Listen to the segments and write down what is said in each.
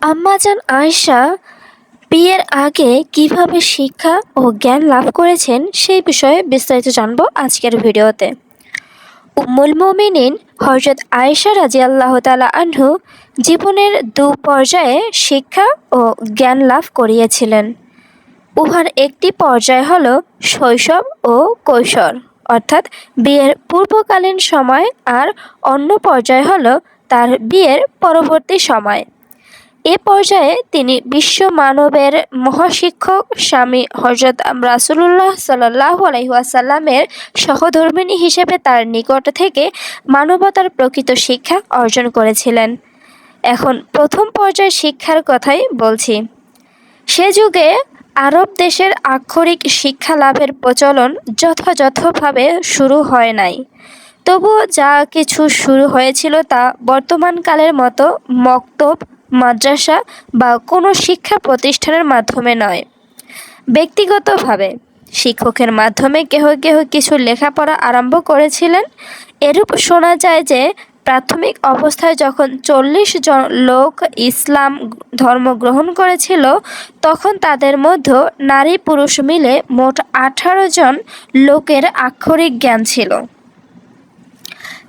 আম্মাজান আয়েশা বিয়ের আগে কীভাবে শিক্ষা ও জ্ঞান লাভ করেছেন সেই বিষয়ে বিস্তারিত জানব আজকের ভিডিওতে। উম্মুল মোমিনিন হজরত আয়েশা রাজি আল্লাহ তালা আনহু জীবনের দু পর্যায়ে শিক্ষা ও জ্ঞান লাভ করিয়েছিলেন। উহার একটি পর্যায় হল শৈশব ও কৈশোর, অর্থাৎ বিয়ের পূর্বকালীন সময় আর অন্য পর্যায় হল তার বিয়ের পরবর্তী সময়। এ পর্যায়ে তিনি বিশ্ব মানবের মহাশিক্ষক স্বামী হজরত রাসুলুল্লাহ সাল্লাহ আলহিহাসাল্লামের সহধর্মিণী হিসেবে তার নিকট থেকে মানবতার প্রকৃত শিক্ষা অর্জন করেছিলেন। এখন প্রথম পর্যায়ের শিক্ষার কথাই বলছি। সে যুগে আরব দেশের আক্ষরিক শিক্ষা লাভের প্রচলন যথাযথভাবে শুরু হয় নাই। তবুও যা কিছু শুরু হয়েছিল তা বর্তমানকালের মতো মক্তব মাদ্রাসা বা কোনো শিক্ষা প্রতিষ্ঠানের মাধ্যমে নয়। ব্যক্তিগতভাবে শিক্ষকের মাধ্যমে কেহ কেহ কিছু লেখাপড়া আরম্ভ করেছিলেন। এরূপ শোনা যায় যে, প্রাথমিক অবস্থায় যখন চল্লিশ জন লোক ইসলাম ধর্ম গ্রহণ করেছিল, তখন তাদের মধ্যে নারী পুরুষ মিলে মোট আঠারো জন লোকের আক্ষরিক জ্ঞান ছিল।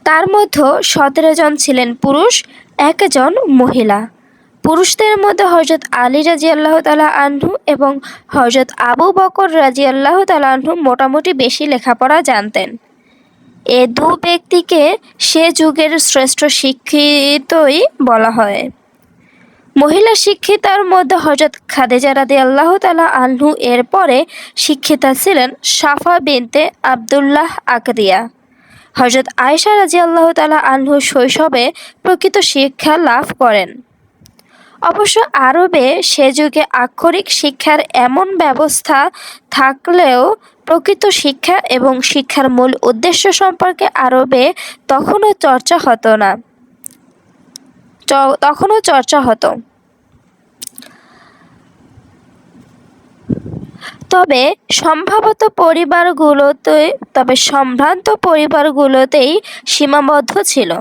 তার মধ্যে সতেরো জন ছিলেন পুরুষ একজন মহিলা। পুরুষদের মধ্যে হজরত আলী রাজি আল্লাহ তালা আহ্ন এবং হজরত আবু বকর রাজি আল্লাহ তালা আহ্ন মোটামুটি বেশি লেখাপড়া জানতেন। এ দু ব্যক্তিকে সে যুগের শ্রেষ্ঠ শিক্ষিতই বলা হয়। মহিলা শিক্ষিতার মধ্যে হজরত খাদেজা রাদি আল্লাহ তালা আহ্ন এর পরে শিক্ষিতা ছিলেন সাফা বিনতে আবদুল্লাহ আকদিয়া। হজরত আয়সা রাজি আল্লাহ তালা আহ্ন শৈশবে প্রকৃত শিক্ষা লাভ করেন। অবশ্য আরবে সে যুগে আক্ষরিক শিক্ষার এমন ব্যবস্থা থাকলেও প্রকৃত শিক্ষা এবং শিক্ষার মূল উদ্দেশ্য সম্পর্কে আরবে তখনও চর্চা হতো না। তখনও চর্চা হতো। তবে সম্ভবত পরিবারগুলোতে, তবে সম্ভ্রান্ত পরিবারগুলোতেই সীমাবদ্ধ ছিল।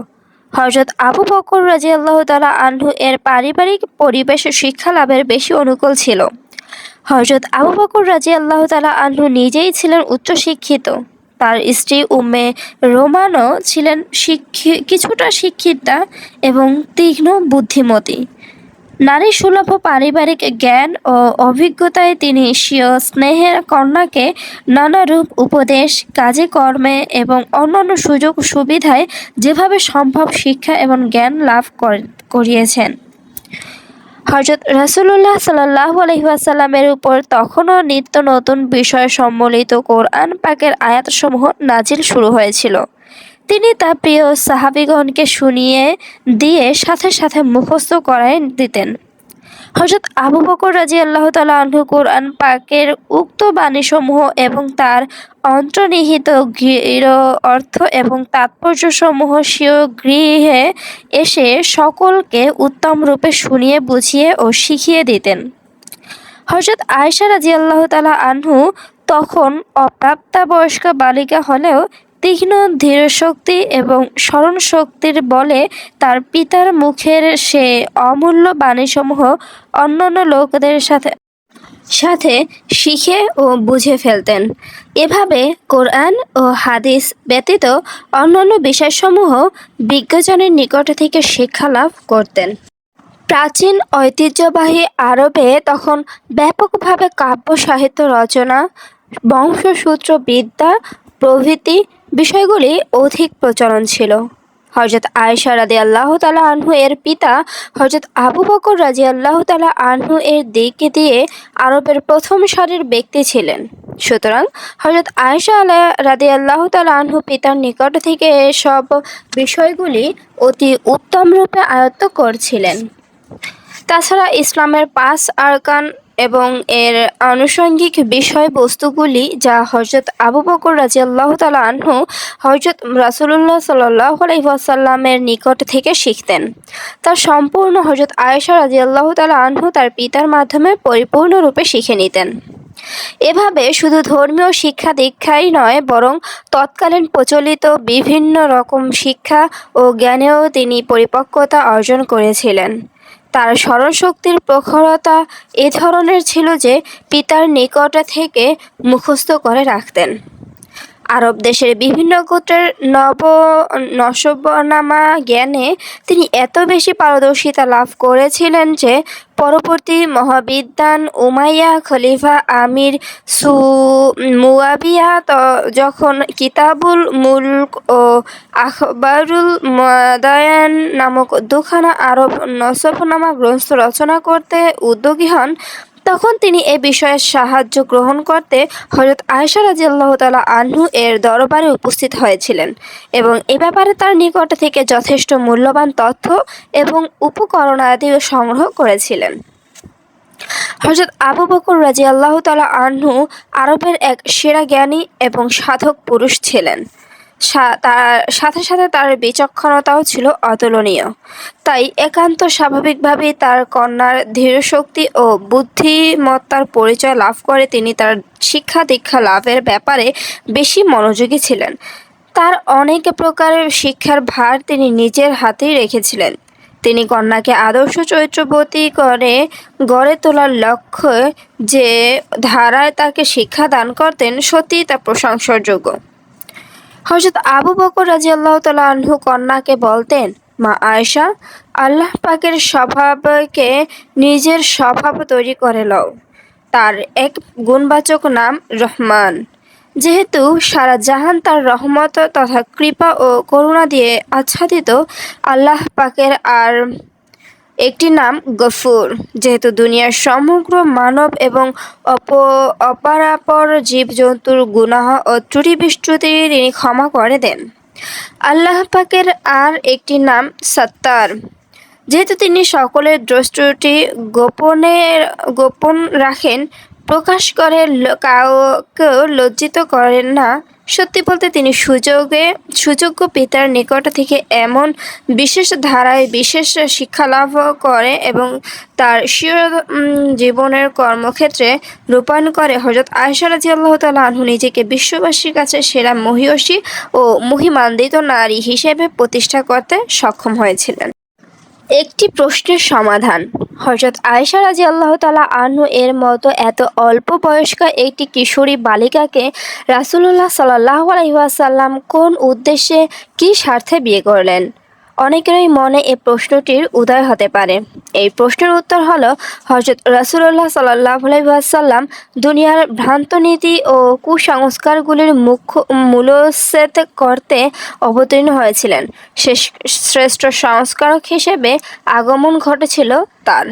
হজরত আবু বকর রাজি আল্লাহ তালা আল্লু এর পারিবারিক পরিবেশ শিক্ষা লাভের বেশি অনুকূল ছিল। হজরত আবু বকর রাজি আল্লাহ তালা আল্লু নিজেই ছিলেন উচ্চশিক্ষিত। তার স্ত্রী উম্মে রোমানও ছিলেন শিক্ষি, কিছুটা শিক্ষিতা এবং তীক্ষ্ণ বুদ্ধিমতী। নারী সুলভ পারিবারিক জ্ঞান ও অভিজ্ঞতায় তিনি স্বীয় স্নেহের কন্যাকে নানারূপ উপদেশ, কাজে কর্মে এবং অন্যান্য সুযোগ সুবিধায় যেভাবে সম্ভব শিক্ষা এবং জ্ঞান লাভ করিয়েছেন। হজরত রসুল্লাহ সাল্লাহ আলহিহাসাল্লামের উপর তখনও নিত্য নতুন বিষয় সম্বলিত কোরআন পাকের আয়াতসমূহ নাজিল শুরু হয়েছিল। তিনি তার প্রিয় সাহাবিগণকে শুনিয়ে দিয়ে সাথে সাথে মুখস্থ করায় দিতেন। হজরত আবু বকর রাজি আল্লাহ তালা আনহু কোরআন পাকের উক্ত বাণীসমূহ এবং তার অন্তর্নিহিত গৃহ অর্থ এবং তাৎপর্যসমূহ স্বীয় গৃহে এসে সকলকে উত্তম রূপে শুনিয়ে, বুঝিয়ে ও শিখিয়ে দিতেন। হজরত আয়সা রাজি আল্লাহ তালা আনহু তখন অপ্রাপ্তাবয়স্ক বালিকা হলেও তীক্ষ্ণ ধীরশক্তি এবং স্মরণশক্তির বলে তার পিতার মুখের সে অমূল্য বাণীসমূহ অন্যান্য লোকদের সাথে সাথে শিখে ও বুঝে ফেলতেন। এভাবে কোরআন ও হাদিস ব্যতীত অন্যান্য বিষয়সমূহ বিজ্ঞজনের নিকট থেকে শিক্ষা লাভ করতেন। প্রাচীন ঐতিহ্যবাহী আরবে তখন ব্যাপকভাবে কাব্য সাহিত্য রচনা বংশসূত্র বিদ্যা প্রভৃতি বিষয়গুলি অধিক প্রচলন ছিল। হজরত আয়েশা রাজি আল্লাহ তালা আনহু এর পিতা হজরত আবু বকর রাজি আল্লাহ তালা আনহু এর দিক দিয়ে আরবের প্রথম সারির ব্যক্তি ছিলেন। সুতরাং হজরত আয়েশা আল্লাহ রাদি আল্লাহ তালা আনহু পিতার নিকট থেকে এসব বিষয়গুলি অতি উত্তম রূপে আয়ত্ত করছিলেন। তাছাড়া ইসলামের পাঁচ আরকান এবং এর আনুষঙ্গিক বিষয়বস্তুগুলি যা হজরত আবু বকর রাজিয়াল্লাহ তালা আনহু হজরত রাসুলুল্লাহ সাল্লাহ নিকট থেকে শিখতেন। তার সম্পূর্ণ হজরত আয়েশা রাজিয়াল্লাহ তালা আনহু তার পিতার মাধ্যমে পরিপূর্ণরূপে শিখে নিতেন। এভাবে শুধু ধর্মীয় শিক্ষা দীক্ষাই নয়, বরং তৎকালীন প্রচলিত বিভিন্ন রকম শিক্ষা ও জ্ঞানেও তিনি পরিপক্কতা অর্জন করেছিলেন। তার স্মরণশক্তির প্রখরতা এ ধরনের ছিল যে পিতার নিকট থেকে মুখস্থ করে রাখতেন। আরব দেশের বিভিন্ন গোত্রের নব, নসবনামা জ্ঞানে তিনি এত বেশি পারদর্শিতা লাভ করেছিলেন যে পরবর্তী মহাবিদ্যান উমাইয়া খলিফা আমির সু মুয়াবিয়া ত- যখন কিতাবুল মুলক ও আখবারুল মাদায়ান নামক দুখানা আরব নসবনামা গ্রন্থ রচনা করতে উদ্যোগী হন তখন তিনি এ বিষয়ে সাহায্য গ্রহণ করতে হজরত আয়েশা রাজিয়াল্লাহ তালা আনহু এর দরবারে উপস্থিত হয়েছিলেন এবং এ ব্যাপারে তার নিকট থেকে যথেষ্ট মূল্যবান তথ্য এবং উপকরণাদিও সংগ্রহ করেছিলেন। হজরত আবু বকর রাজি আল্লাহ তালা আরবের এক সেরা জ্ঞানী এবং সাধক পুরুষ ছিলেন। তার, সাথে সাথে তার বিচক্ষণতাও ছিল অতুলনীয়। তাই একান্ত স্বাভাবিকভাবেই তার কন্যার ধীরশক্তি ও বুদ্ধিমত্তার পরিচয় লাভ করে তিনি তার শিক্ষা দীক্ষা লাভের ব্যাপারে বেশি মনোযোগী ছিলেন। তার অনেক প্রকারের শিক্ষার ভার তিনি নিজের হাতেই রেখেছিলেন। তিনি কন্যাকে আদর্শ চরিত্রবতী করে গড়ে তোলার লক্ষ্যে যে ধারায় তাকে শিক্ষা দান করতেন, সত্যিই তা প্রশংসার যোগ্য। হজরত আবু বকর রাজি আল্লাহ আনহু কন্যাকে বলতেন, মা আয়েশা, আল্লাহ পাকের স্বভাবকে নিজের স্বভাব তৈরি করে লও তার এক গুণবাচক নাম রহমান। যেহেতু সারা জাহান তার রহমত তথা কৃপা ও করুণা দিয়ে আচ্ছাদিত, আল্লাহ পাকের আর একটি নাম গফুর, যেহেতু দুনিয়ার সমগ্র মানব এবং অপ, অপারাপর জীবজন্তুর গুনাহ ও ত্রুটি বিস্তুতি তিনি ক্ষমা করে দেন। আল্লাহ পাকের আর একটি নাম সত্তার। যেহেতু তিনি সকলের দ্রষ্টুটি গোপনে, গোপন রাখেন প্রকাশ করে কাউকেও লজ্জিত করেন না। সত্যি বলতে তিনি সুযোগে সুযোগ্য পিতার নিকট থেকে এমন বিশেষ ধারায় বিশেষ শিক্ষা লাভ করে এবং তার স্বীয় জীবনের কর্মক্ষেত্রে রূপায়ণ করে। হজরত আয়সা রাজি আল্লাহ তালা নিজেকে বিশ্ববাসীর কাছে সেরা মহিয়সী ও মহিমান্বিত নারী হিসেবে প্রতিষ্ঠা করতে সক্ষম হয়েছিলেন। একটি প্রশ্নের সমাধান। হজরত আয়েশা রাজি আল্লাহ তালা আনু এর মতো এত অল্প বয়স্ক একটি কিশোরী বালিকাকে রাসুলুল্লাহ সাল্লাহ আলহিহাসাল্লাম কোন উদ্দেশ্যে কি স্বার্থে বিয়ে করলেন? অনেকেরই মনে এই প্রশ্নটির উদয় হতে পারে। এই প্রশ্নের উত্তর হলো হজরত রাসুলুল্লাহ সাল্লাহ আলহিহাসাল্লাম দুনিয়ার ভ্রান্ত নীতি ও কুসংস্কারগুলির মুখ্য মূল্যচ্ছেদ করতে অবতীর্ণ হয়েছিলেন। শ্রেষ্ঠ সংস্কারক হিসেবে আগমন ঘটেছিল তার।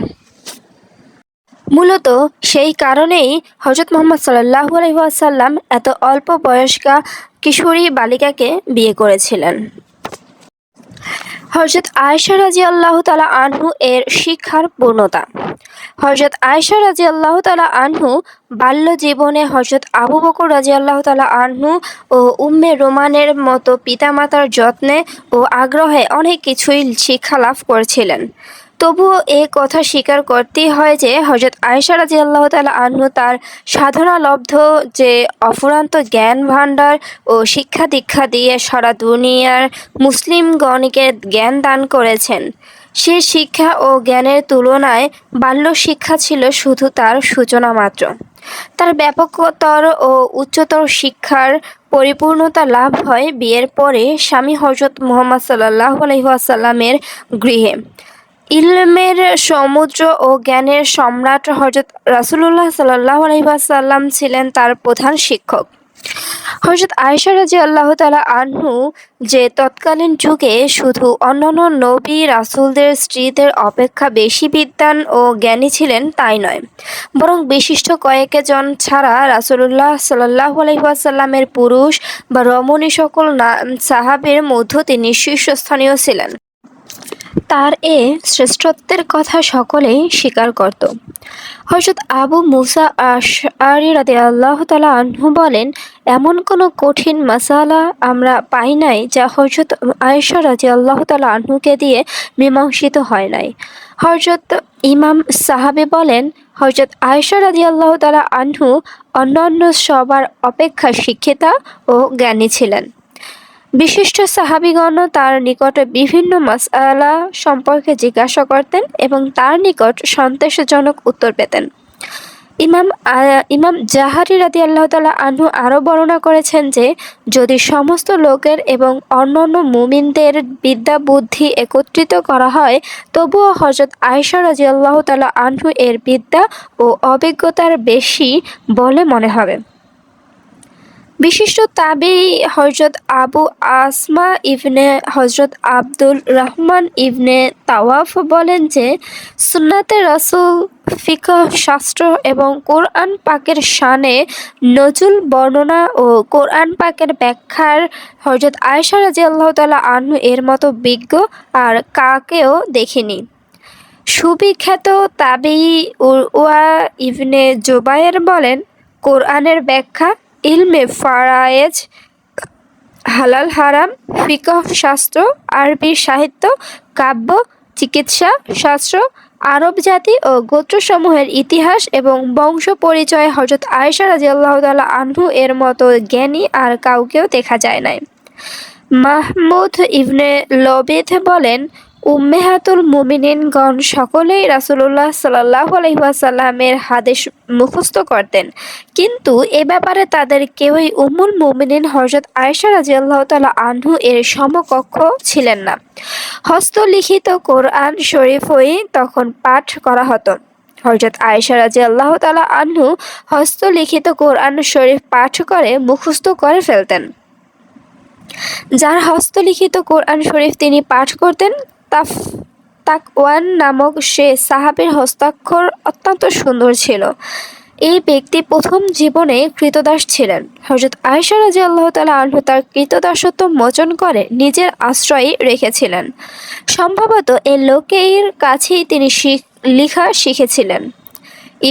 মূলত সেই কারণেই হজরত মোহাম্মদ সাল্লাহু আলহিহাসাল্লাম এত অল্প বয়স্কা কিশোরী বালিকাকে বিয়ে করেছিলেন। হজরত আয়সা রাজি আল্লাহ তালা আনহু এর শিক্ষার পূর্ণতা। হজরত আয়েশা রাজি আল্লাহ তালা আনহু বাল্য জীবনে হজরত আবু বকর রাজি আল্লাহ তালা আনহু ও উম্মে রোমানের মতো পিতামাতার যত্নে ও আগ্রহে অনেক কিছুই শিক্ষা লাভ করেছিলেন। তবুও এ কথা স্বীকার করতেই হয় যে হজরত আয়েশা রাজি আল্লাহ তালা আনহু তার সাধনালব্ধ যে অফুরান্ত জ্ঞান ভাণ্ডার ও শিক্ষা দীক্ষা দিয়ে সারা দুনিয়ার মুসলিমগণকে জ্ঞান দান করেছেন। সে শিক্ষা ও জ্ঞানের তুলনায় বাল্য শিক্ষা ছিল শুধু তার সূচনা মাত্র। তার ব্যাপকতর ও উচ্চতর শিক্ষার পরিপূর্ণতা লাভ হয় বিয়ের পরে স্বামী হজরত মুহাম্মদ সাল্লাহ আলহিহাসাল্লামের গৃহে। ইলমের সমুদ্র ও জ্ঞানের সম্রাট হজরত রাসুলুল্লাহ সাল্লাহ আলহিহাসাল্লাম ছিলেন তার প্রধান শিক্ষক। হজরত আয়েশা রাজি আল্লাহ তালা আনহু যে তৎকালীন যুগে শুধু অন্যান্য নবী, রাসূলদের, স্ত্রীদের অপেক্ষা বেশি বিদ্বান ও জ্ঞানী ছিলেন তাই নয়। বরং বিশিষ্ট কয়েকজন ছাড়া রাসূলুল্লাহ সাল্লাহ আলহিহাসাল্লামের পুরুষ বা রমণী সকল সাহাবের মধ্য তিনি শীর্ষস্থানীয় ছিলেন। তার এ শ্রেষ্ঠত্বের কথা সকলেই স্বীকার করত। হজরত আবু মুসা আশআরি রাদি আল্লাহ তালা আনহু বলেন, এমন কোনো কঠিন মাসালা আমরা পাই নাই যা হজরত আয়েশা রাজি আল্লাহ তালা আনহুকে দিয়ে মীমাংসিত হয় নাই। হজরত ইমাম সাহাবে বলেন হজরত আয়েশা রাজি আল্লাহ তালা আনহু অন্যান্য সবার অপেক্ষা শিক্ষিতা ও জ্ঞানী ছিলেন। বিশিষ্ট সাহাবিগণ তার নিকটে বিভিন্ন মাসআলা সম্পর্কে জিজ্ঞাসা করতেন এবং তার নিকট সন্তোষজনক উত্তর পেতেন। ইমাম ইমাম জাহারি রাদি আল্লাহ তালা আনহু আরও বর্ণনা করেছেন যে, যদি সমস্ত লোকের এবং অন্যান্য মুমিনদের বিদ্যা বুদ্ধি একত্রিত করা হয়, তবুও হজরত আয়সা রাজি আল্লাহ তালা আনহু এর বিদ্যা ও অভিজ্ঞতার বেশি বলে মনে হবে। বিশিষ্ট তাবি হজরত আবু আসমা ইবনে হজরত আব্দুল রহমান ইবনে তাওয়াফ বলেন যে, সুন্নাতে রাসূল, ফিকহ, শাস্ত্র এবং কোরআন পাকের শানে নজুল বর্ণনা ও কোরআন পাকের ব্যাখ্যার হজরত আয়সা রাজি আল্লাহ তালা আনহু এর মতো বিজ্ঞ আর কাকেও দেখিনি। সুবিখ্যাত তাবি উরওয়া ইবনে জোবায়ের বলেন, কোরআনের ব্যাখ্যা ইলমে ফারায়েজ, হালাল হারাম, ফিকহ শাস্ত্র, আরবি সাহিত্য, কাব্য, চিকিৎসা শাস্ত্র, আরব জাতি ও গোত্রসমূহের ইতিহাস এবং বংশ পরিচয় হজরত আয়েশা রাজিয়াল্লাহ তাআলা আনহু এর মতো জ্ঞানী আর কাউকেও দেখা যায় নাই। মাহমুদ ইবনে লবিথ বলেন উম্মেহাতুল মুমিনিনগণ সকলেই রাসূলুল্লাহ সাল্লাল্লাহু আলাইহি ওয়াসাল্লামের হাদিস মুখস্থ করতেন। কিন্তু এ ব্যাপারে তাদের কেউই উমুল মুমিনিন হযরত আয়েশা রাদিয়াল্লাহু তাআলা আনহু এর সমকক্ষ ছিলেন না। হস্তলিখিত কোরআন শরীফই তখন পাঠ করা হতো। হজরত আয়েশা রাজি আল্লাহ তালা আনহু হস্তলিখিত কোরআন শরীফ পাঠ করে মুখস্থ করে ফেলতেন। যার হস্তলিখিত কোরআন শরীফ তিনি পাঠ করতেন তাফ তাকওয়ান নামক সে সাহাবের হস্তাক্ষর অত্যন্ত সুন্দর ছিল। এই ব্যক্তি প্রথম জীবনে কৃতদাস ছিলেন। হজরত আয়েশা রাজি আল্লাহ তালা আনহু তার কৃতদাসত্ব মোচন করে নিজের আশ্রয়ে রেখেছিলেন। সম্ভবত এই লোকের কাছেই তিনি লিখা শিখেছিলেন।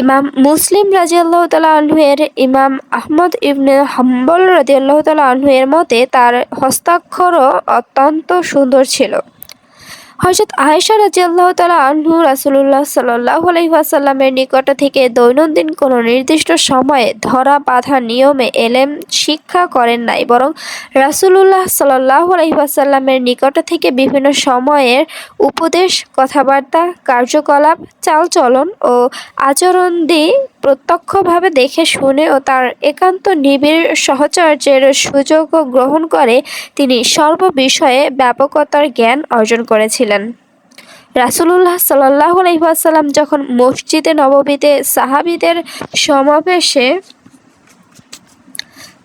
ইমাম মুসলিম রাজি আল্লাহ তালা আনহু ইমাম আহমদ ইবনে হাম্বল রাজিয়াল্লাহ তালা আনহু মতে তার হস্তাক্ষরও অত্যন্ত সুন্দর ছিল। হজরত আয়েশা রাজিয়াল্লাহ তালা আনহু রাসুলুল্লাহ সাল্লাহ আলহিহাসাল্লামের নিকট থেকে দৈনন্দিন কোনো নির্দিষ্ট সময়ে ধরা বাঁধা নিয়মে এলেম শিক্ষা করেন নাই। বরং রাসুলুল্লাহ সাল্লাহ আলহিহাসাল্লামের নিকট থেকে বিভিন্ন সময়ের উপদেশ, কথাবার্তা, কার্যকলাপ, চালচলন ও আচরণ দিয়ে প্রত্যক্ষভাবে দেখে শুনে ও তার একান্ত নিবিড় সহচর্যের সুযোগ গ্রহণ করে তিনি সর্ববিষয়ে ব্যাপকতার জ্ঞান অর্জন করেছিলেন। রাসুলুল্লাহ সাল্লাহ যখন মসজিদে নববীতে সাহাবিদের সমাবেশে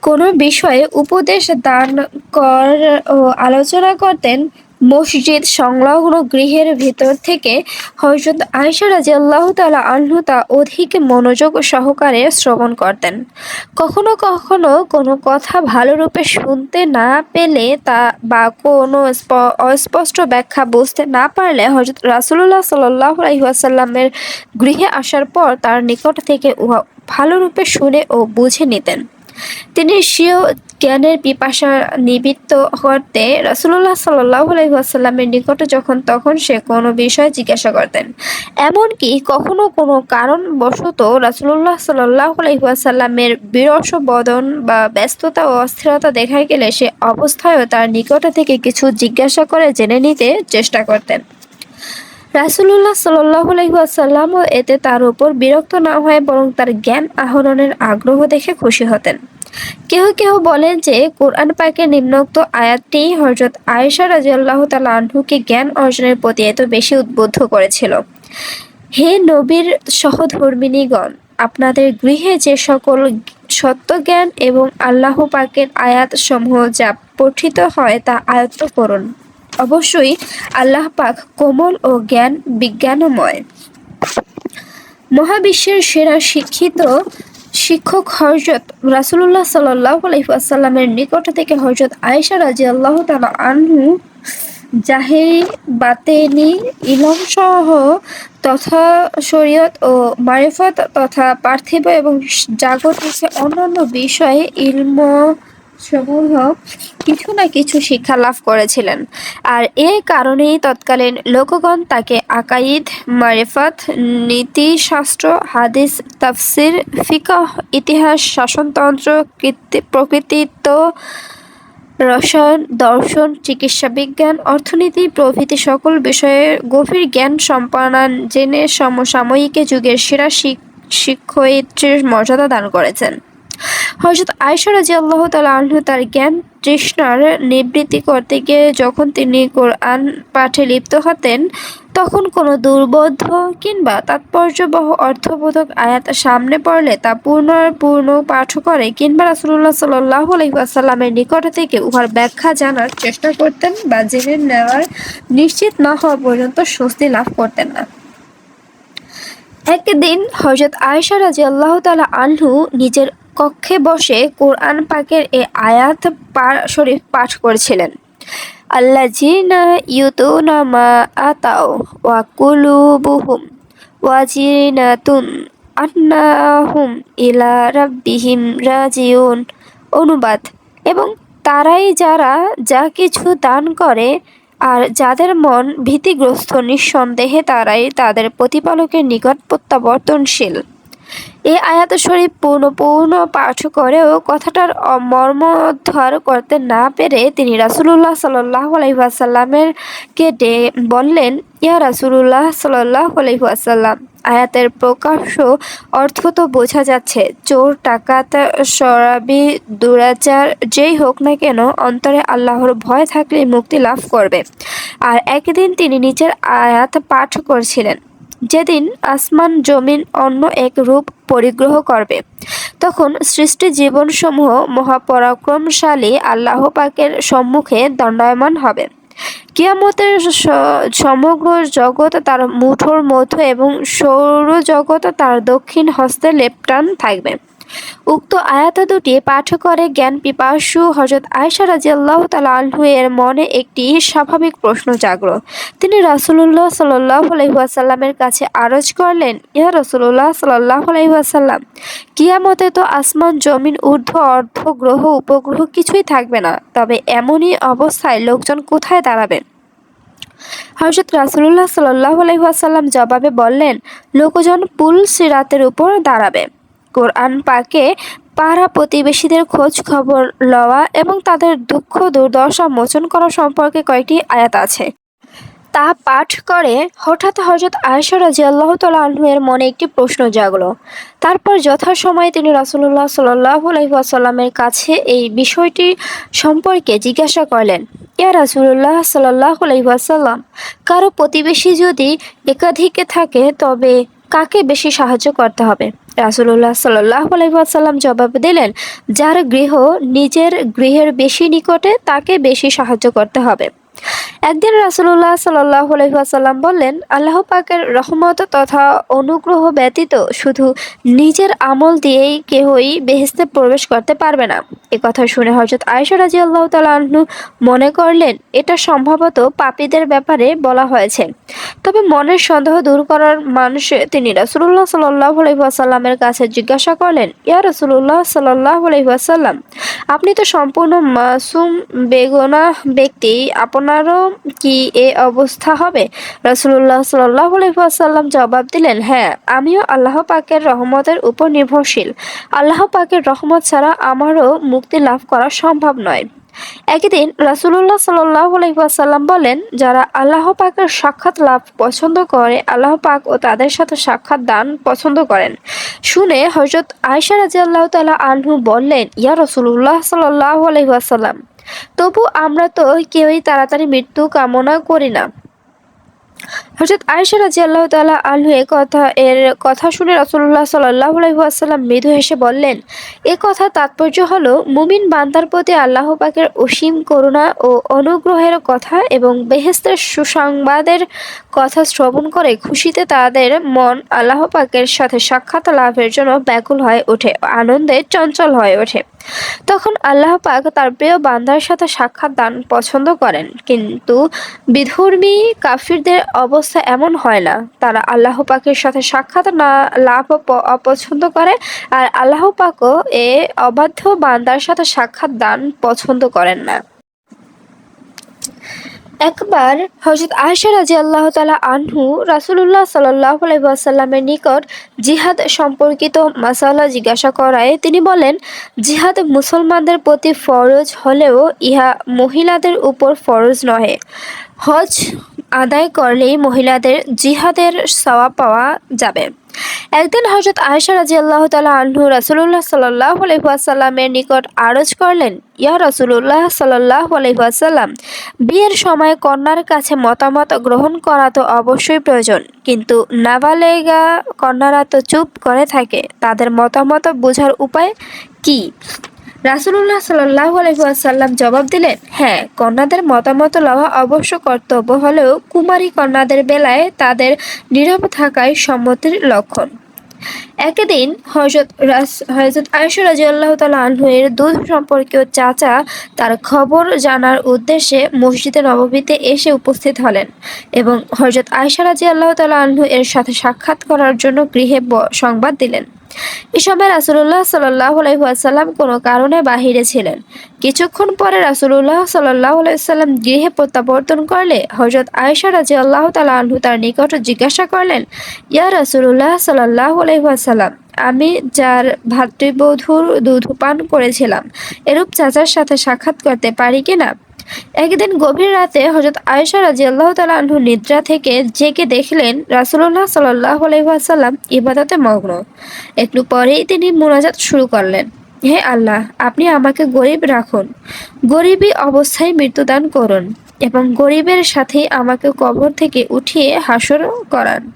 কোনো বিষয়ে উপদেশ দান কর ও আলোচনা করতেন মসজিদ সংলগ্ন গৃহের ভিতর থেকে হজরত আয়সা রাজিয়াল্লাহ তালা আনহু তা অধিক মনোযোগ সহকারে শ্রবণ করতেন। কখনো কখনো কোনো কথা ভালোরূপে শুনতে না পেলে তা বা কোনো স্প- অস্পষ্ট ব্যাখ্যা বুঝতে না পারলে হজরত রাসুল্লাহ সাল্লাহ আলহিহাসাল্লামের গৃহে আসার পর তার নিকট থেকে উহা ভালোরূপে শুনে ও বুঝে নিতেন। তিনি জ্ঞানের পিপাসা নিবৃত্ত করতে রাসুল্লাহ সাল্লাহ আলহিহাসাল্লামের নিকটে যখন, তখন সে কোনো বিষয় জিজ্ঞাসা করতেন। এমনকি কখনো কোনো কারণবশত রাসুল্লাহ সাল্লাহ আলহিহাসাল্লামের বিরস বদন বা ব্যস্ততা ও অস্থিরতা দেখা গেলে সে অবস্থায়ও তার নিকট থেকে কিছু জিজ্ঞাসা করে জেনে নিতে চেষ্টা করতেন। রাসুলুল্লাহ সাল্লাহ আলহিহাসাল্লামও এতে তার উপর বিরক্ত না হয় বরং তার জ্ঞান আহরণের আগ্রহ দেখে খুশি হতেন। কেহ কেহ বলেন যে কোরআন পাকের নিম্নোক্ত আয়াতটি হজরত আয়েশা রাজিয়াল্লাহ তালা আনহুকে জ্ঞান অর্জনের প্রতি এত বেশি উদ্বুদ্ধ করেছিল। হে নবীর সহধর্মিনীগণ, আপনাদের গৃহে যে সকল সত্য জ্ঞান এবং আল্লাহ পাকের আয়াত সমূহ যা পঠিত হয় তা আয়ত্ত করুন। অবশ্যই আল্লাহ পাক কোমল ও জ্ঞান বিজ্ঞানময়। মহাবিশ্বের সেরা শিক্ষিত শিক্ষক হজরত রাসুল্লাহ সাল্লাহ নিকট থেকে হজরত আয়েশা রাজি আল্লাহ তালা আনহু জাহেরি, বাতেনি ইলম সহ তথা শরীয়ত ও মারিফত তথা পার্থিব এবং জাগতিক অন্যান্য বিষয়ে ইলম সমূহ কিছু না কিছু শিক্ষা লাভ করেছিলেন। আর এ কারণেই তৎকালীন লোকগণ তাকে আকাইদ, মারিফাত, নীতিশাস্ত্র, হাদিস, তাফসির, ফিকহ, ইতিহাস, শাসনতন্ত্র, কৃতি, প্রকৃতিত্ব, রসায়ন, দর্শন, চিকিৎসা বিজ্ঞান, অর্থনীতি প্রভৃতি সকল বিষয়ে গভীর জ্ঞান সম্পন্ন জেনে সমসাময়িক যুগের সেরা শিক- শিক্ষয়িত্রীর মর্যাদা দান করেছেন। হজরত আয়সা রাজি আল্লাহ তালা আনহু তার জ্ঞান তৃষ্ণার নিবৃত্তি করতে গিয়ে যখন তিনি কোরআন পাঠে লিপ্ত হতেন, তখন কোনো দুর্বোধ্য কিংবা তাৎপর্যবহ অর্থবোধক আয়াত সামনে পড়লে তা পূর্ণ পাঠ করে কিংবা রাসুল্লাহ সাল্লাহ আলহিহাসাল্লামের নিকট থেকে উহার ব্যাখ্যা জানার চেষ্টা করতেন বা জেনে নেওয়ার নিশ্চিত না হওয়া পর্যন্ত স্বস্তি লাভ করতেন না। একদিন হজরত আয়েশা রাজি আল্লাহ তালা আল্লু নিজের কক্ষে বসে কোরআন পাকের এ আয়াত শরীফ পাঠ করেছিলেন। আল্লাহ জিনা ইউতুনা মা আতাও ওয়া কুলুবুহুম ওয়াজিনাতুন আন্নাহুম ইলা রাব্বিহিম রাজিউন। অনুবাদ, এবং তারাই যারা যা কিছু দান করে আর যাদের মন ভীতিগ্রস্ত নিঃসন্দেহে তারাই তাদের প্রতিপালকের নিকট প্রত্যাবর্তনশীল। এই আয়াত শরীফ পূর্ণ পূর্ণ পাঠ করেও কথাটার মর্মোদ্ধার করতে না পেরে তিনি রাসুলুল্লাহ সাল্লাহ আলহিহাসাল্লামের কে ডে বললেন, ইয়া রাসুলুল্লাহ সাল্লাহ আলহিহাসাল্লাম আয়াতের প্রকাশ্য অর্থ তো বোঝা যাচ্ছে, চোর টাকাত সরাবি দুরাচার, যেই হোক না কেন অন্তরে আল্লাহর ভয় থাকলে মুক্তি লাভ করবে। আর একদিন তিনি নিচের আয়াত পাঠ করছিলেন। যেদিন আসমান জমিন অন্য এক রূপ পরিগ্রহ করবে, তখন সৃষ্টি জীবনসমূহ মহাপরাক্রমশালী আল্লাহ পাকের সম্মুখে দণ্ডায়মান হবে। কিয়ামতের সমগ্র জগৎ তার মুঠোর মধ্য এবং সৌরজগৎ তার দক্ষিণ হস্তে লেপটান থাকবে। উক্ত আয়াত দুটি পাঠ করে জ্ঞান পিপাসু হজরত আয়সা রাজিয়াল্লাহ তালা আনহু এর মনে একটি স্বাভাবিক প্রশ্ন জাগলো। তিনি রাসুলুল্লাহ সাল্লাহ আলহিহাসাল্লামের কাছে আরজ করলেন, ইয়া রসুল্লাহ সাল্লাহ আলহিহাসাল্লাম কিয়ামতে তো আসমান, জমিন, ঊর্ধ্ব, অর্ধ, গ্রহ, উপগ্রহ কিছুই থাকবে না, তবে এমনই অবস্থায় লোকজন কোথায় দাঁড়াবেন? হজরত রাসুলুল্লাহ সাল্লাহ আলহিহাসাল্লাম জবাবে বললেন, লোকজন পুল সিরাতের উপর দাঁড়াবে। কোরআন পাকে পাড়া প্রতিবেশীদের খোঁজ খবর লওয়া এবং তাদের দুঃখ দুর্দশা মোচন করা সম্পর্কে কয়েকটি আয়াত আছে। তা পাঠ করে হঠাৎ হজরত আয়েশা রাজি আল্লাহ তালু এর মনে একটি প্রশ্ন জাগলো। তারপর যথাসময়ে তিনি রাসুল্লাহ সাল্লাহ আলহিহাসাল্লামের কাছে এই বিষয়টি সম্পর্কে জিজ্ঞাসা করলেন, ইয়া রাসুল্লাহ সাল্লাহ আলহিহাসাল্লাম কারও প্রতিবেশী যদি একাধিকে থাকে তবে কাকে বেশি সাহায্য করতে হবে? রাসুল্লাহ সাল্লাহ আলাইসাল্লাম জবাব দিলেন, যার গৃহ নিজের গৃহের বেশি নিকটে, তাকে বেশি সাহায্য করতে হবে। একদিন রাসুল্লাহ সাল্লাহ বললেন, আল্লাহ পাকের রহমত তথা অনুগ্রহ ব্যতীত শুধু নিজের আমল দিয়েই কেহই বেহেস্তে প্রবেশ করতে পারবে না। এ কথা শুনে হজরত আয়সা রাজি আল্লাহ তালু মনে করলেন, এটা সম্ভবত পাপীদের ব্যাপারে বলা হয়েছে। তবে মনের সন্দেহ দূর করার মানুষে তিনি রাসুল্লাহ সাল্লাহ আলহিহাসাল্লামের কাছে জিজ্ঞাসা করলেন, ইয়া রসুল্লাহ সাল্লাহ আলহিহাসাল্লাম আপনি তো সম্পূর্ণ মাসুম বেগনা ব্যক্তি আপনারও কি এ অবস্থা হবে? রাসুল্লাহ সাল্লাহ আলহিহাসাল্লাম জবাব দিলেন হ্যাঁ আমিও আল্লাহ পাকের রহমতের উপর নির্ভরশীল। আল্লাহ পাকের রহমত ছাড়া আমারও মুক্তি লাভ করা সম্ভব নয়। একদিন রাসুল্লাহ সাল্লাহ বলেন, যারা আল্লাহ পাকের সাক্ষাৎ লাভ পছন্দ করে, আল্লাহ পাক ও তাদের সাথে সাক্ষাৎ দান পছন্দ করেন। শুনে হজরত আয়সা রাজি আল্লাহ তালা আনহু বললেন, ইয়া রসুল্লাহ সাল্লাহ আলহিহাসাল্লাম তবু আমরা তো কেউই তাড়াতাড়ি মৃত্যু কামনা করি না। হজরত আয়েশা রাজি আল্লাহ তালা আলহু কথা, এর কথা শুনে রসুল্লাহ সাল্লাহ আলহিহাসাল্লাম মৃদু হেসে বললেন, এ কথা তাৎপর্য হলো, মুমিন বান্দার প্রতি আল্লাহ পাকের অসীম করুণা ও অনুগ্রহের কথা এবং বেহেস্তের সুসংবাদের কথা শ্রবণ করে খুশিতে তাদের মন আল্লাহ পাকের সাথে সাক্ষাৎ লাভের জন্য ব্যাকুল হয়ে ওঠে, আনন্দে চঞ্চল হয়ে ওঠে। তখন আল্লাহ পাক তার প্রিয় বান্দার সাথে সাক্ষাৎ দান পছন্দ করেন। কিন্তু বিধর্মী কাফিরদের অবস্থা এমন হয় না। তারা আল্লাহ পাকের সাথে সাক্ষাৎ না লাভ অপছন্দ করে আর আল্লাহ পাকও এ অবাধ্য বান্দার সাথে সাক্ষাৎ দান পছন্দ করেন না। একবার হজরত আয়সা রাজি আল্লাহ তালা আনহু রাসুলুল্লাহ সাল্লাহ নিকট জিহাদ সম্পর্কিত মাসালা জিজ্ঞাসা করায় তিনি বলেন, জিহাদ মুসলমানদের প্রতি ফরজ হলেও ইহা মহিলাদের উপর ফরজ নহে। হজ আদায় করলেই মহিলাদের জিহাদের সওয়া পাওয়া যাবে। একদিন হজরত আয়সা রাজি আল্লাহ তালা আহ্ন রাসুল্লাহ সাল্লাহ আলহিহাসাল্লামের নিকট আরজ করলেন, ইয়া রসুল্লাহ সাল্লাহ আলহিহাসাল্লাম বিয়ের সময় কন্যার কাছে মতামত গ্রহণ করা তো অবশ্যই প্রয়োজন, কিন্তু নাবালেগা কন্যারা তো চুপ করে থাকে, তাদের মতামত বোঝার উপায় কি? রাসুল্লাহ সাল্লাহ আলহিহাসাল্লাম জবাব দিলেন হ্যাঁ কন্যাদের মতামত লওয়া অবশ্য কর্তব্য হলেও কুমারী কন্যাদের বেলায় তাদের নীরব থাকাই সম্মতির লক্ষণ। একদিন হজরত হজরত আয়সা রাজি আল্লাহ তালা আনহুয়ের দুধ সম্পর্কীয় চাচা তার খবর জানার উদ্দেশ্যে মসজিদে নবমীতে এসে উপস্থিত হলেন এবং হজরত আয়সা রাজি আল্লাহ তালা আনহু এর সাথে সাক্ষাৎ করার জন্য গৃহে সংবাদ দিলেন। এ রাসুল্লাহ সাল্লাহ আলাইসাল্লাম কোনো কারণে বাহিরে ছিলেন। কিছুক্ষণ পরে রাসুল্লাহ সাল্লাহ আলাইসাল্লাম গৃহে প্রত্যাবর্তন করলে হজরত আয়সা রাজি আল্লাহ তালা তার নিকট জিজ্ঞাসা করলেন, ইয়া রাসুল্লাহ সাল্লাহ আলাইসাল্লাম আমি যার ভাতৃবধূর দুধ পান করেছিলাম, এরূপ চাচার সাথে সাক্ষাৎ করতে পারি কিনা একদিন গভীর রাতে হজরত আয়েশা রাজি আল্লাহ তালু নিদ্রা থেকে জেগে দেখলেন রাসুল্লাহ সাল্লাহ আলহিহাসাল্লাম ইবাদতে মগ্ন। একটু পরেই তিনি মোনাজাত শুরু করলেন। হে আল্লাহ, আপনি আমাকে গরিব রাখুন। গরিবী অবস্থায় মৃত্যুদান করুন এবং গরিবের সাথে আমাকে কবর থেকে উঠিয়ে হাসর করান।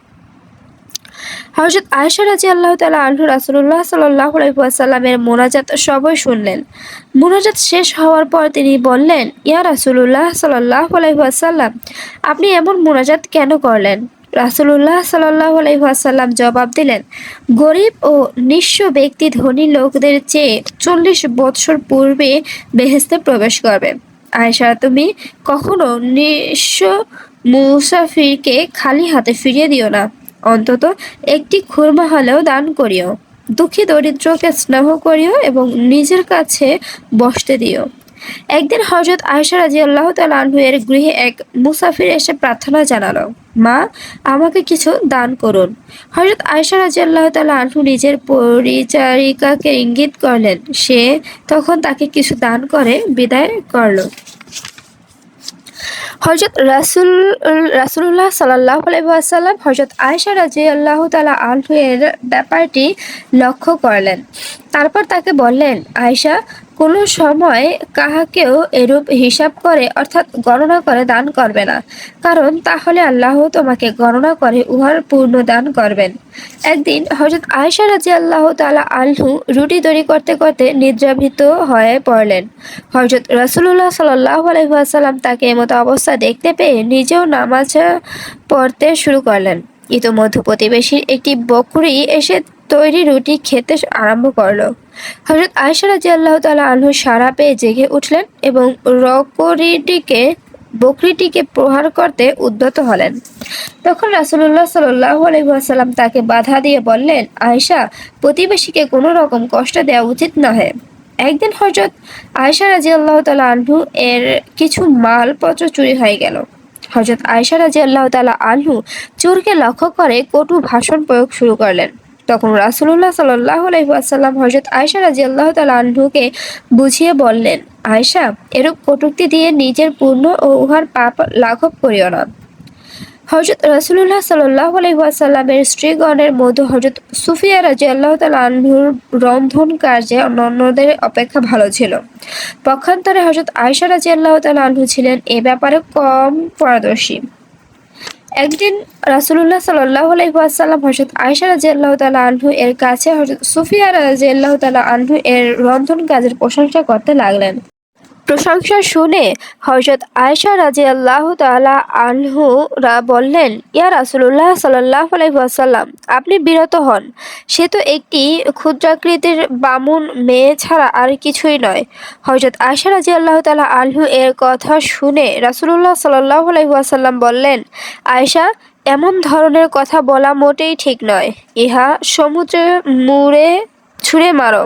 হজরত আয়সা রাজি আল্লাহ তালা আল্লু রাসুল্লাহ সাল্লাহ আলাইসাল্লামের মোনাজাত সবাই শুনলেন। মোনাজাত শেষ হওয়ার পর তিনি বললেন, ইয়া রাসুল্লাহ সাল্লাহ আলাইসাল্লাম আপনি এমন মোনাজাত কেন করলেন? রাসুল্লাহ সাল্লাহ আলাইসাল্লাম জবাব দিলেন, গরিব ও নিঃস্ব ব্যক্তি ধনী লোকদের চেয়ে চল্লিশ বৎসর পূর্বে বেহেস্তে প্রবেশ করবে। আয়সা তুমি কখনো নিঃস্ব মুসাফিরকে খালি হাতে ফিরিয়ে দিও না। অন্তত একটি খুরমা হলেও দান করিও। দুঃখী দরিদ্রকে স্নেহ করিও এবং নিজের কাছে বসতে দিও। একদিন হজরত আয়সা রাজি আল্লাহ এর গৃহে এক মুসাফির এসে প্রার্থনা জানালো, মা, আমাকে কিছু দান করুন। হজরত আয়সা রাজি আল্লাহ তালু নিজের পরিচারিকাকে ইঙ্গিত করলেন। সে তখন তাকে কিছু দান করে বিদায় করল। হজরত রাসুল রাসুল্লাহ সাল্লাহ আলাইসাল্লাম হজরত আয়সা রাজি আল্লাহ তালা আলহু এর ব্যাপারটি লক্ষ্য করলেন। তারপর তাকে বললেন আয়সা কোনো সময় কাহাকেও এরূপ হিসাব করে, অর্থাৎ গণনা করে দান করবে না। কারণ তাহলে আল্লাহ তোমাকে গণনা করে, উহার পূর্ণ দান করবেন। একদিন হজরত আয়সা রাজি আল্লাহ তালা আল্লু রুটি তৈরি করতে করতে নিদ্রাভীত হয়ে পড়লেন। হজরত রসুল্লাহ সাল্লাহ আলহিহাসাল্লাম তাকে এমতো অবস্থা দেখতে পেয়ে নিজেও নামাজ পড়তে শুরু করলেন। ইতোমধ্যে প্রতিবেশীর একটি বকরি এসে তৈরি রুটি খেতে আরম্ভ করল। হজরত আয়সা রাজি আল্লাহ তালা আনহু সারা পেয়ে জেগে উঠলেন এবং রকরিটিকে, বকরিটিকে প্রহার করতে উদ্যত হলেন। তখন রাসুল্লাহ সাল্লাহ আলহিহাসাল্লাম তাকে বাধা দিয়ে বললেন আয়সা প্রতিবেশীকে কোনো রকম কষ্ট দেওয়া উচিত নহে। একদিন হজরত আয়সা রাজি আল্লাহ তালা আনহু এর কিছু মালপত্র চুরি হয়ে গেল। হজরত আয়সা রাজি আল্লাহ তালা আনহু চোরকে লক্ষ্য করে কটু ভাষণ প্রয়োগ শুরু করলেন। তখন রাসুল্লাহ সাল্লাহ আলহিহাসাল্লাম হজরত আয়সা রাজি আল্লাহ তালুকে বুঝিয়ে বললেন আয়সা এরূপ কটুক্তি দিয়ে নিজের পূর্ণ ও উহার পাপ লাঘব করিও না। হজরত রসুল্লাহ সাল্লাহ আলহিহাসাল্লামের স্ত্রীগণের মধ্যে হজরত সুফিয়া রাজি আল্লাহ তালুর রন্ধন কার্যে অন্যদের অপেক্ষা ভালো ছিল। পক্ষান্তরে হজরত আয়সা রাজি আল্লাহ তালু ছিলেন এ ব্যাপারে কম পারদর্শী। একদিন রাসুল্লাহ সাল্লাহ আলাইসাল্লাম হজরত আয়সা রাজি আল্লাহ আনহু এর কাছে হজরত সুফিয়া রাজি আল্লাহ তালা আনহু এর রন্ধন কাজের প্রশংসা করতে লাগলেন। প্রশংসা শুনে হজরত আয়সা রাজি আল্লাহ তালা আনহুরা বললেন, ইয়া রাসুল্লাহ সাল্লাহ আলাইসাল্লাম আপনি বিরত হন। সে তো একটি ক্ষুদ্রাকৃতির বামুন মেয়ে ছাড়া আর কিছুই নয়। হজরত আয়সা রাজি আল্লাহ তালা আনহু এর কথা শুনে রাসুল্লাহ সাল্লাহ আলাইসাল্লাম বললেন আয়সা এমন ধরনের কথা বলা মোটেই ঠিক নয়। ইহা সমুদ্রের মুড়ে ছুঁড়ে মারো।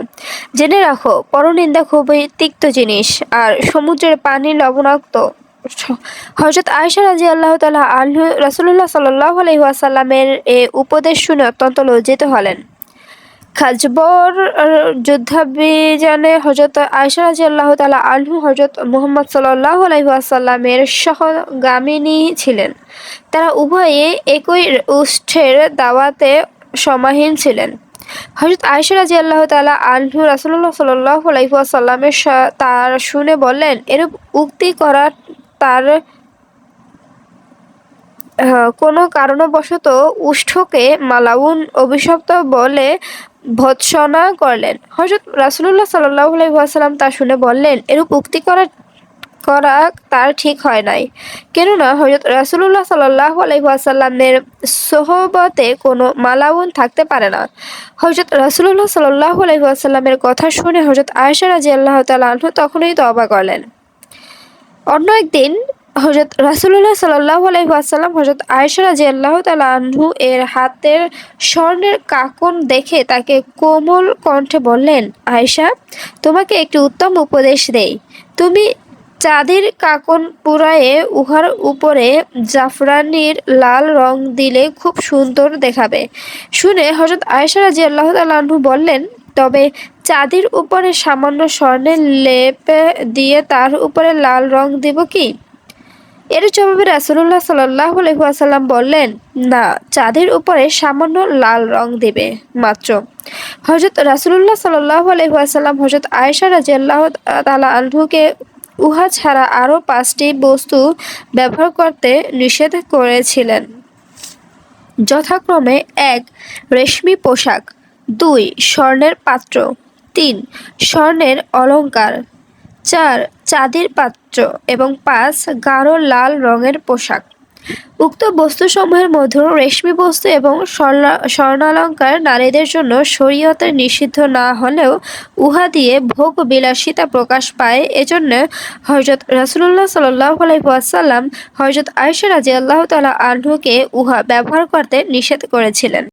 জেনে রাখো, পরনিন্দা খুবই তিক্ত জিনিস, আর সমুদ্রের পানি লবণাক্ত। হজরত আয়সা রাজি আল্লাহ তালা আল্লাহ রসুল্লাহ সাল্লাহ আলহিহাসাল্লামের এ উপদেশ শুনে অত্যন্ত লজ্জিত হলেন। খাজবর যুদ্ধাভিযানে হজরত আয়সা রাজি আল্লাহ তালা আলহু হজরত মোহাম্মদ সাল্লাহ আলহিহাসাল্লামের সহগামিনী ছিলেন। তারা উভয়ে একই উষ্ঠের দাওয়াতে সমাহীন ছিলেন। হজরত আয়সা রাজি আল্লাহ তালা আলহু রাসুল্লাহ সাল্লাহ আলাইসাল্লামের তার শুনে বললেন, এরূপ উক্তি করা তার কোনো কারণবশত উষ্ঠকে মালাউন অভিশপ্ত বলে ভৎসনা করলেন। হজরত রাসুল্লাহ সাল্লাহ আলাইসাল্লাম তা শুনে বললেন, এরূপ উক্তি করা করা তার ঠিক হয় নাই। কেননা হজরত রাসুল্লাহ সাল্লাহ আলাইসাল্লামের সোহবতে কোনো মালাউন থাকতে পারে না। হজরত রাসুল্লাহ সাল্লাহ আলাইসাল্লামের কথা শুনে হজরত আয়সা রাজি আল্লাহ তালাহ তখনই তবা করলেন। অন্য একদিন হজরত রাসুল্লাহ সাল্লাহ আলাইসাল্লাম হজরত আয়সা রাজি আল্লাহ তালাহু এর হাতের স্বর্ণের কাকন দেখে তাকে কোমল কণ্ঠে বললেন আয়সা তোমাকে একটি উত্তম উপদেশ দেই। তুমি চাঁদের কাকন পুরায়ে উহার উপরে জাফরানির লাল রং দিলে খুব সুন্দর দেখাবে। শুনে হজরত আয়েশা রাজি আল্লাহ তালু বললেন, তবে চাঁদের উপরে সামান্য স্বর্ণের লেপ দিয়ে তার উপরে লাল রং দিব কি? এর জবাবে রাসুল্লাহ সাল্লাহ আলহাসাল্লাম বললেন, না, চাঁদের উপরে সামান্য লাল রং দেবে, মাত্র। হজরত রাসুল্লাহ সাল্লাহ আলহাসাল্লাম হজরত আয়েশা রাজি আল্লাহ তালা আলহুকে উহা ছাড়া আরও পাঁচটি বস্তু ব্যবহার করতে নিষেধ করেছিলেন। যথাক্রমে এক, রেশমি পোশাক। দুই, স্বর্ণের পাত্র। তিন, স্বর্ণের অলঙ্কার। চার, চাঁদের পাত্র। এবং পাঁচ, গাঢ় লাল রঙের পোশাক। উক্ত বস্তুসমূহের মধ্যে রেশমি বস্তু এবং স্বর্ণালঙ্কার নারীদের জন্য শরীয়তের নিষিদ্ধ না হলেও উহা দিয়ে ভোগ বিলাসিতা প্রকাশ পায়। এজন্য হজরত রসুল্লাহ সাল্লাসাল্লাম হজরত আয়সা রাজি আল্লাহ তালা আহ্নকে উহা ব্যবহার করতে নিষেধ করেছিলেন।